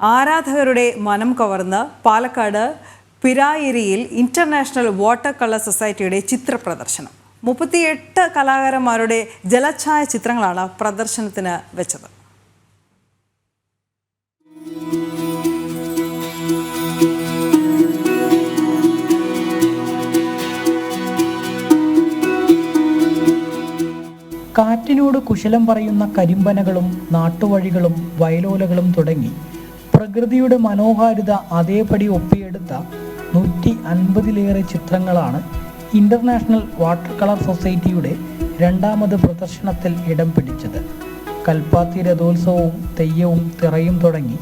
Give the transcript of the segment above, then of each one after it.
ആരാധകരുടെ മനം കവർന്ന് പാലക്കാട് പിരായിരിയിൽ ഇന്റർനാഷണൽ വാട്ടർ കളർ സൊസൈറ്റിയുടെ ചിത്ര പ്രദർശനം മുപ്പത്തിയെട്ട് കലാകാരന്മാരുടെ ജലഛായ ചിത്രങ്ങളാണ് പ്രദർശനത്തിന് വെച്ചത്. കാറ്റിനോട് കുശലം പറയുന്ന കരിമ്പനകളും നാട്ടുവഴികളും വയലോലകളും തുടങ്ങി. പ്രകൃതിയുടെ മനോഹാരിത അതേപടി ഒപ്പിയെടുത്ത നൂറ്റി അൻപതിലേറെ ചിത്രങ്ങളാണ് ഇന്റർനാഷണൽ വാട്ടർ കളർ സൊസൈറ്റിയുടെ രണ്ടാമത് പ്രദർശനത്തിൽ ഇടം പിടിച്ചത്. കൽപ്പാത്തി രഥോത്സവവും തെയ്യവും തിറയും തുടങ്ങി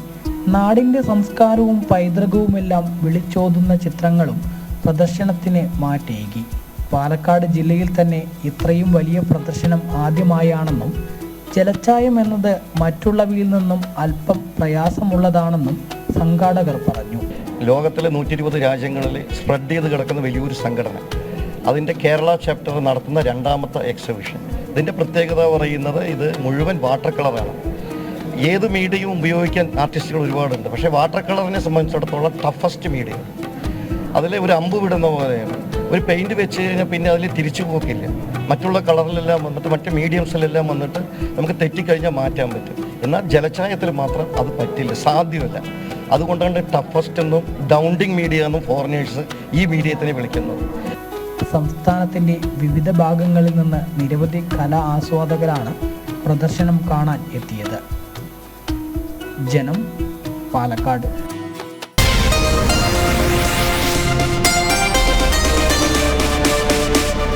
നാടിന്റെ സംസ്കാരവും പൈതൃകവുമെല്ലാം വിളിച്ചോതുന്ന ചിത്രങ്ങളും പ്രദർശനത്തിന് മാറ്റേകി. പാലക്കാട് ജില്ലയിൽ തന്നെ ഇത്രയും വലിയ പ്രദർശനം ആദ്യമായാണെന്നും ജലച്ചായം എന്നത് മറ്റുള്ളവയിൽ നിന്നും അല്പം പ്രയാസമുള്ളതാണെന്നും സംഘാടകർ പറഞ്ഞു. ലോകത്തിലെ നൂറ്റി ഇരുപത് രാജ്യങ്ങളിൽ സ്പ്രെഡ് ചെയ്ത് കിടക്കുന്ന വലിയൊരു സംഘടന. അതിന്റെ കേരള ചാപ്റ്റർ നടത്തുന്ന രണ്ടാമത്തെ എക്സിബിഷൻ ഇതിന്റെ പ്രത്യേകത പറയുന്നത് ഇത് മുഴുവൻ വാട്ടർ കളറാണ് ഏത് മീഡിയയും ഉപയോഗിക്കാൻ ആർട്ടിസ്റ്റുകൾ ഒരുപാടുണ്ട്. പക്ഷേ വാട്ടർ കളറിനെ സംബന്ധിച്ചിടത്തോളം ടഫസ്റ്റ് മീഡിയം അതിലെ ഒരു അമ്പ് വിടുന്ന പോലെയാണ്. ഒരു പെയിന്റ് വെച്ച് കഴിഞ്ഞാൽ പിന്നെ അതിൽ തിരിച്ചു പോക്കില്ല. മറ്റുള്ള കളറിലെല്ലാം വന്നിട്ട് മറ്റ് മീഡിയംസിലെല്ലാം വന്നിട്ട് നമുക്ക് തെറ്റിക്കഴിഞ്ഞാൽ മാറ്റാൻ പറ്റും. എന്നാൽ ജലച്ചായത്തിൽ മാത്രം അത് പറ്റില്ല സാധ്യമല്ല അതുകൊണ്ടാണ് ടഫസ്റ്റ് എന്നും ഡൗണ്ടിങ് മീഡിയ എന്നും ഫോറിനേഴ്സ് ഈ മീഡിയത്തിനെ വിളിക്കുന്നത്. സംസ്ഥാനത്തിന്റെ വിവിധ ഭാഗങ്ങളിൽ നിന്ന് നിരവധി കലാ ആസ്വാദകരാണ് പ്രദർശനം കാണാൻ എത്തിയത്. ജനം പാലക്കാട്.